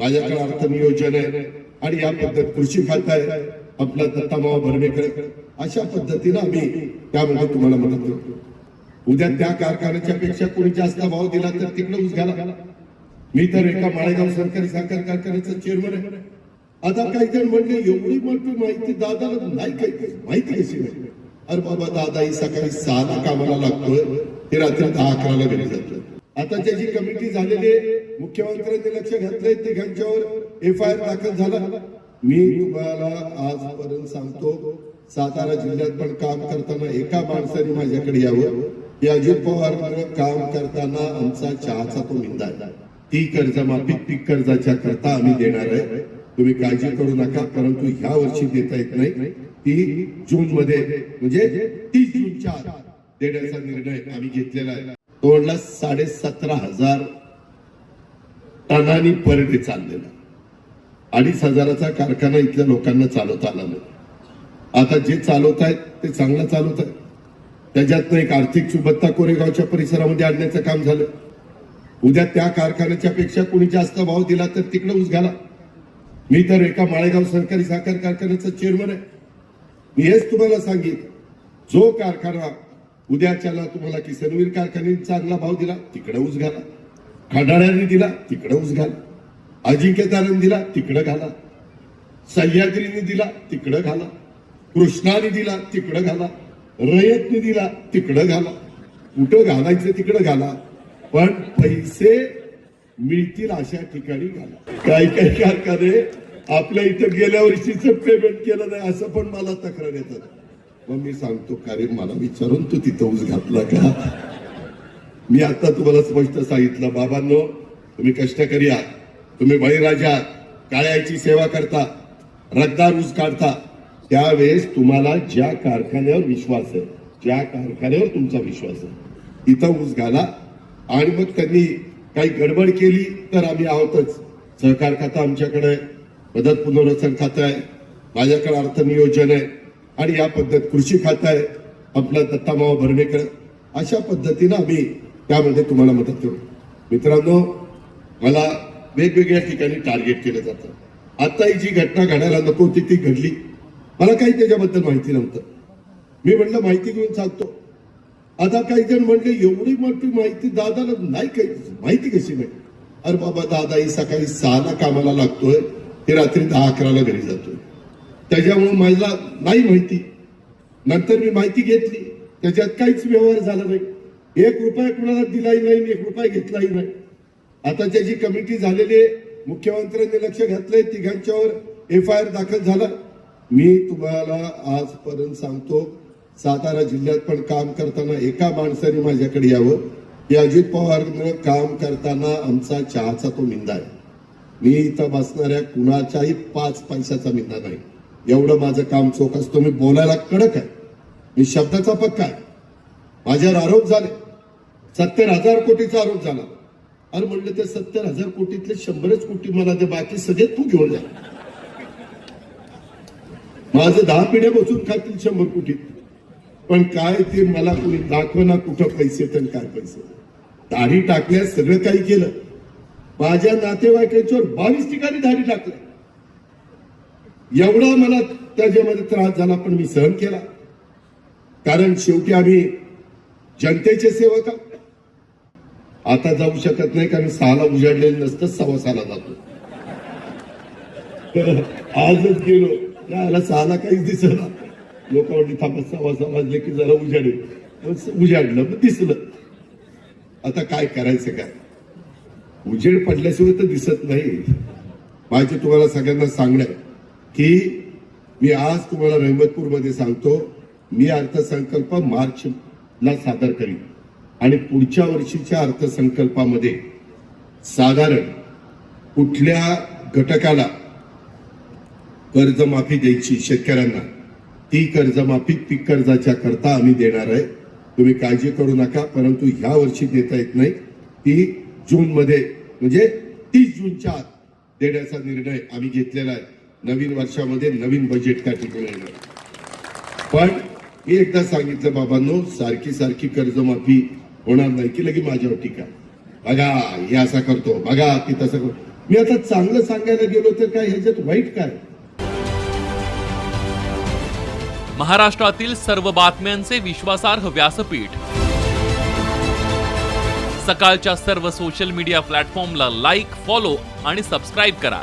माझ्याकडे अर्थ नियोजन आहे. आणि या पद्धत कृषी खात आहे आपला दत्तामावा भरणेकर अशा पद्धतीनं आम्ही त्यामध्ये तुम्हाला मदत करतो. उद्या त्या कारखान्याच्या पेक्षा कोणी जास्त भाव दिला तर तिकडे ऊस घाला. मी तर एका माळेगाव सरकारी साखर कारखान्याचा चेअरमन आहे. आता काही जण म्हणले एवढी मोठी माहिती दादाला नाही काही. माहिती कशी नाही? अरे बाबा दादा ही सकाळी सहाला कामाला लागतोय. ते रात्री दहा अकराला घरी जातोय. आता जी कमिटी झालेली आहे मुख्यमंत्र्यांनी लक्ष घातलंय तिघांच्यावर एफ आय आर दाखल झाला. मी तुम्हाला आजपर्यंत सांगतो सातारा जिल्ह्यात पण काम करताना एका माणसाने माझ्याकडे यावं. की अजित पवार काम करताना आमचा चहाचा तो मिंदा आहे. ती कर्जमाफी पीक कर्जाच्या करता आम्ही देणार आहे. तुम्ही काळजी करू नका परंतु ह्या वर्षी देता येत नाही. ती जून मध्ये म्हणजे तीस जूनच्या देण्याचा निर्णय आम्ही घेतलेला आहे. तोडला साडे सतरा हजार टनानी पर डे चाललेला. अडीच हजाराचा कारखाना इथल्या लोकांना चालवता आला नाही. आता जे चालवत आहेत ते चांगलं चालवत आहेत. त्याच्यातनं एक आर्थिक सुबत्ता कोरेगावच्या परिसरामध्ये आणण्याचं काम झालं. उद्या त्या कारखान्याच्या पेक्षा कोणी जास्त भाव दिला तर तिकडे ऊस घाला. मी तर एका माळेगाव सरकारी साखर कारखान्याचा चेअरमन आहे. मी हेच तुम्हाला सांगेन. जो कारखाना उद्याच्याला तुम्हाला किसनवीर कारखान्याने चांगला भाव दिला तिकडे ऊस घाला. खंडाळ्याने दिला तिकडे ऊस घाला. अजिंक्यताराने दिला तिकडं घाला. सह्याद्रीने दिला तिकडं घाला. कृष्णाने दिला तिकडं घाला. रयतने दिला तिकडं घाला. कुठं घालायचं तिकडं घाला. पण पैसे मिळतील अशा ठिकाणी घाला. काही काही कारखाने आपल्या इथं गेल्या वर्षीच पेमेंट केलं नाही असं पण मला तक्रार येतात. मग मी सांगतो का रे मला विचारून तू तिथं ऊस घातला का? मी आता तुम्हाला स्पष्ट सांगितलं बाबांनो तुम्ही कष्टकरी आहात तुम्ही बळीराजा आहात काळ्याची सेवा करता रद्दार ऊस काढता. त्यावेळेस तुम्हाला ज्या कारखान्यावर विश्वास आहे ज्या कारखान्यावर तुमचा विश्वास आहे तिथं ऊस घाला. आणि मग त्यांनी काही गडबड केली तर आम्ही आहोतच. सहकार खातं आमच्याकडे मदत पुनर्वसन खातं आहे माझ्याकडे अर्थ नियोजन आहे. आणि या पद्धत कृषी खात आहे आपला दत्तामावा भरणेकर अशा पद्धतीनं आम्ही त्यामध्ये तुम्हाला मदत करू. मित्रांनो मला वेगवेगळ्या ठिकाणी टार्गेट केलं जातं. आता ही जी घटना घडायला नको होती ती घडली. मला काही त्याच्याबद्दल माहिती नव्हतं. मी म्हटलं माहिती घेऊन सांगतो आता काही जण म्हणले एवढी मोठी माहिती दादाला नाही काही माहिती कशी नाही अरे बाबा दादा ही सकाळी सहाला कामाला लागतोय ते रात्री दहा अकराला घरी जातोय. त्याच्यामुळे मला नाही माहिती. नंतर मी माहिती घेतली. त्याच्यात काहीच व्यवहार झाला नाही. एक रुपया कुणाला दिलाही नाही एक रुपया घेतलाही नाही. आता त्याची कमिटी झालेली आहे. मुख्यमंत्र्यांनी लक्ष घातलंय. तिघांच्यावर एफ आय आर दाखल झाला. मी तुम्हाला आजपर्यंत सांगतो सातारा जिल्ह्यात पण काम करताना एका माणसाने माझ्याकडे यावं. की अजित पवारनं काम करताना आमचा चहाचा तो मिंदा आहे. मी इथं बसणाऱ्या कुणाच्याही पाच पैशाचा मिंदा नाही. एवढं माझं काम चोख असतो मी बोलायला कडक आहे. मी शब्दाचा पक्का आहे. माझ्यावर आरोप झाले. सत्तर हजार कोटीचा आरोप झाला. अरे म्हणलं ते सत्तर हजार कोटीतले शंभरच कोटी मला दे बाकी सगळे तू घेऊन जा. माझं दहा पिढ्या बसून खातील शंभर कोटी. पण काय ते मला कोणी दाखवना कुठं पैसे तर काय पैसे. दाढी टाकल्यास सगळं काही केलं. माझ्या नातेवाईकांच्यावर बावीस ठिकाणी दाढी टाकल्या एवढा मला त्याच्यामध्ये त्रास झाला पण मी सहन केला. कारण शेवटी आम्ही जनतेचे सेवक आता जाऊ शकत नाही कारण सहाला उजाडलेलं नसतं सव्वा सहाला जातो. तर आजच गेलो. याला सहाला काहीच दिसला लोक म्हणली थांबा सव्वा समजले वाजले की जरा उजाडेल उजाडलं मग दिसलं. आता काय करायचं काय उजेड पडल्याशिवाय तर दिसत नाही. माझे तुम्हाला सगळ्यांना सांगणं आहे. की मी आज तुम्हाला रहमतपूरमध्ये सांगतो मी अर्थसंकल्प मार्च ला सादर करीन. आणि पुढच्या वर्षीच्या अर्थसंकल्पामध्ये साधारण कुठल्या घटकाला कर्जमाफी द्यायची शेतकऱ्यांना ती कर्जमाफी पीक कर्जाच्या करता आम्ही देणार आहे. तुम्ही काळजी करू नका परंतु ह्या वर्षी देता येत नाही. ती जूनमध्ये म्हणजे तीस जूनच्या आत देण्याचा निर्णय आम्ही घेतलेला आहे. नवीन वर्षामध्ये नवीन बजेट त्या ठिकाणी येणार. पण मी एकदा सांगितलं बाबांनो सारखी सारखी कर्जमाफी होणार नाही. की लगे माझ्यावर टीका. बघा हे असा करतो. बघा ती तसं करतो मी आता चांगलं सांगायला गेलो तर काय ह्याच्यात वाईट काय? महाराष्ट्रातील सर्व बातम्यांचे विश्वासार्ह व्यासपीठ. सकाळच्या सर्व सोशल मीडिया प्लॅटफॉर्मला लाईक फॉलो आणि सबस्क्राईब करा.